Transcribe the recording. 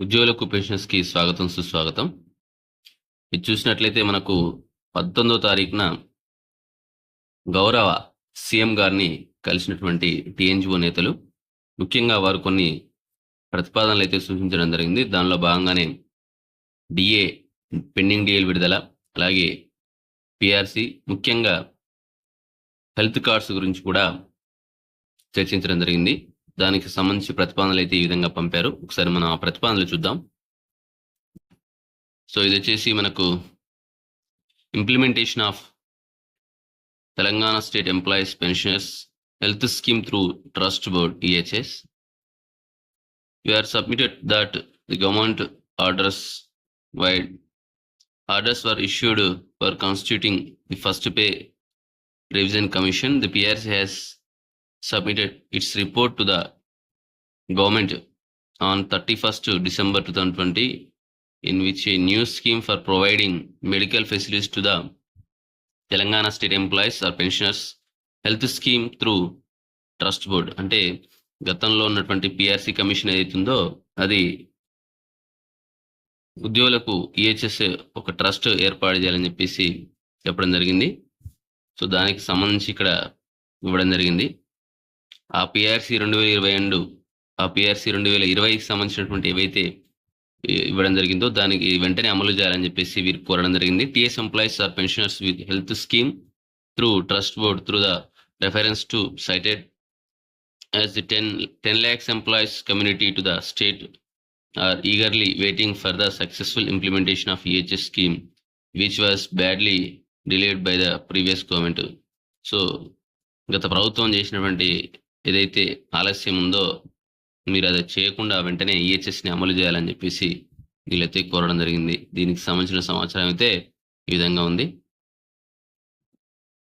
ఉద్యోగులకు పెన్షన్స్కి స్వాగతం సుస్వాగతం. ఇది చూసినట్లయితే మనకు పంతొమ్మిదో తారీఖున గౌరవ సీఎం గారిని కలిసినటువంటి టీఎన్జిఓ నేతలు ముఖ్యంగా వారు కొన్ని ప్రతిపాదనలు అయితే సూచించడం జరిగింది. దానిలో భాగంగానే డిఏ పెండింగ్ డిఏలు విడుదల అలాగే పిఆర్సి ముఖ్యంగా హెల్త్ కార్డ్స్ గురించి కూడా చర్చించడం జరిగింది. దానికి సంబంధించి ప్రతిపాదనలు అయితే ఈ విధంగా పంపారు. ఒకసారి మనం ఆ ప్రతిపాదనలు చూద్దాం. సో ఇది వచ్చేసి మనకు implementation of Telangana state employees pensioners health scheme through trust board EHS you are submitted that the government orders vide orders were issued for constituting the first pay revision commission the PRC has submitted its report to the government on thirty first December two thousand twenty in which a new scheme for providing medical facilities to the Telangana state employees are pensioners health scheme through trust board అంటే గతంలో ఉన్నటువంటి PRC commission ఏదైతుందో అది ఉద్యోగులకు EHS ఒక trust ఏర్పాటు చేయాలని చెప్పేసి చెప్పడం జరిగింది. సో దానికి సంబంధించి ఇక్కడ ఇవ్వడం జరిగింది. ఆ పిఆర్సీ రెండు వేల ఇరవై రెండు ఆ పిఆర్సీ రెండు వేల ఇరవైకి సంబంధించినటువంటి ఏవైతే ఇవ్వడం జరిగిందో దానికి వెంటనే అమలు చేయాలని చెప్పేసి వీరు కోరడం జరిగింది. TS employees are pensioners with health scheme through trust board through the reference to cited as the ten ten lakhs employees community to the state are eagerly waiting for the successful implementation of EHS scheme which was badly delayed by the previous government so గత ప్రభుత్వం చేసినటువంటి ఏదైతే ఆలస్యం ఉందో మీరు అది చేయకుండా వెంటనే ఈహెచ్ఎస్ని అమలు చేయాలని చెప్పేసి వీళ్ళైతే కోరడం జరిగింది. దీనికి సంబంధించిన సమాచారం అయితే ఈ విధంగా ఉంది.